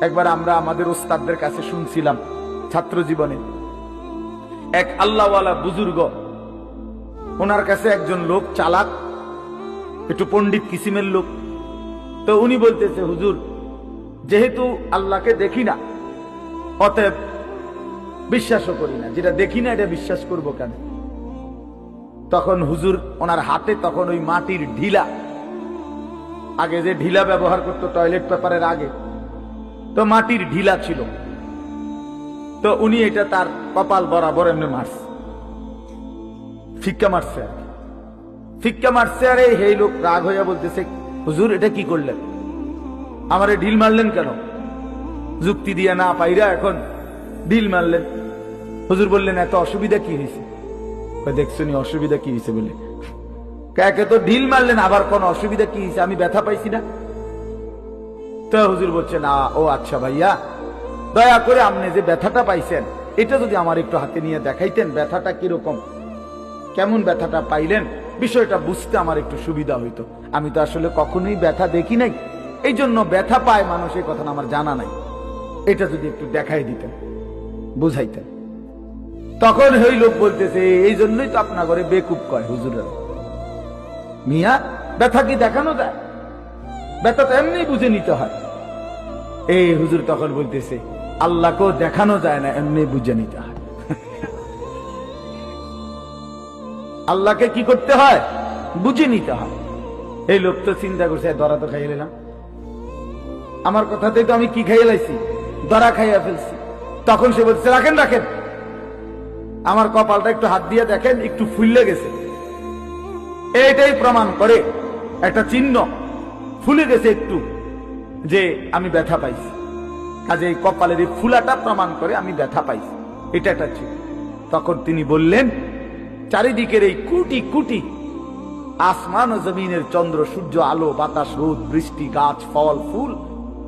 একবার আমরা আমাদের ওস্তাদদের কাছে শুনছিলাম ছাত্র জীবনে। এক আল্লাহওয়ালা বুজুর্গ, ওনার কাছে একজন লোক চালাক, একটু পণ্ডিত কিসিমের লোক। তো উনি বলতেছে, হুজুর, যেহেতু আল্লাহকে দেখি না, অতএব বিশ্বাসও করি না। যেটা দেখি না, এটা বিশ্বাস করব কেন? তখন হুজুর ওনার হাতে তখন ওই মাটির ঢিলা। আগে যে ঢিলা ব্যবহার করতো, টয়লেট পেপারের আগে তো মাটির ঢিলা ছিল। তো উনি এটা তার কপাল বরাবর এমনি মারছে। ফিক্কা মারছে আর ফিক্কা মারছে আর এই লোক, রাগ হইয়া বলতেছে, হুজুর, এটা কি করলেন? আমারে ঢিল মারলেন কেন? যুক্তি দিয়ে না পাইরা এখন ঢিল মারলেন। হুজুর বললেন, এত অসুবিধা কি হয়েছে দেখছ অসুবিধা কি হয়েছে বলে? কাকে তো ঢিল মারলেন, আবার কোন অসুবিধা কি হয়েছে আমি ব্যথা পাইছি না। তো হুজুর বলছে, না, ও আচ্ছা ভাইয়া, দয়া করে আপনি যে ব্যথাটা পাইছেন, এটা যদি আমার একটু হাতে নিয়ে দেখাইতেন, ব্যথাটা কীরকম? কেমন ব্যথাটা পাইলেন? বিষয়টা বুঝতে আমার একটু সুবিধা হইতো। আমি তো আসলে কখনোই ব্যথা দেখি নাই। এই জন্য ব্যথা পায় মানুষ, এই কথা আমার জানা নাই। এটা যদি একটু দেখাই দিতেন, বুঝাইতেন। তখন ওই লোক বলতেছে, এই জন্যই তো আপনার ঘরে বেকুব কয় হুজুরের। মিয়া, ব্যথা কি দেখানো যায়? ব্যথা তো এমনি বুঝে নিতে হয়। এই হুজুর তখন বলতেছে, আল্লাহকেও দেখানো যায় না, এমনি বুঝে নিতে হয়। আল্লাহকে কি করতে হয়? বুঝে নিতে হয়। এই লোক তো চিন্তা করছে দরা তো খাইয়ে নিলাম। আমার কথাতেই তো আমি কি খাইয়ে লাইছি? দরা খাইয়া ফেলছি। তখন সে বলছে রাখেন রাখেন। আমার কপালটা একটু হাত দিয়ে দেখেন, একটু ফুললে গেছে। এইটাই প্রমাণ করে একটা চিহ্ন। ফুলে গেছে একটু যে আমি ব্যথা পাইছি। কাজে এই কপালের এই ফুলাটা প্রমাণ করে আমি ব্যথা পাইছি। এটা একটা চিহ্ন তখন তিনি বললেন, চারিদিকের এই কুটি কুটি আসমান ও জমিনের চন্দ্র, সূর্য, আলো, বাতাস, রোদ, বৃষ্টি, গাছ, ফল, ফুল,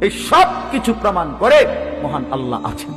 এই সব কিছু প্রমাণ করে মহান আল্লাহ আছেন।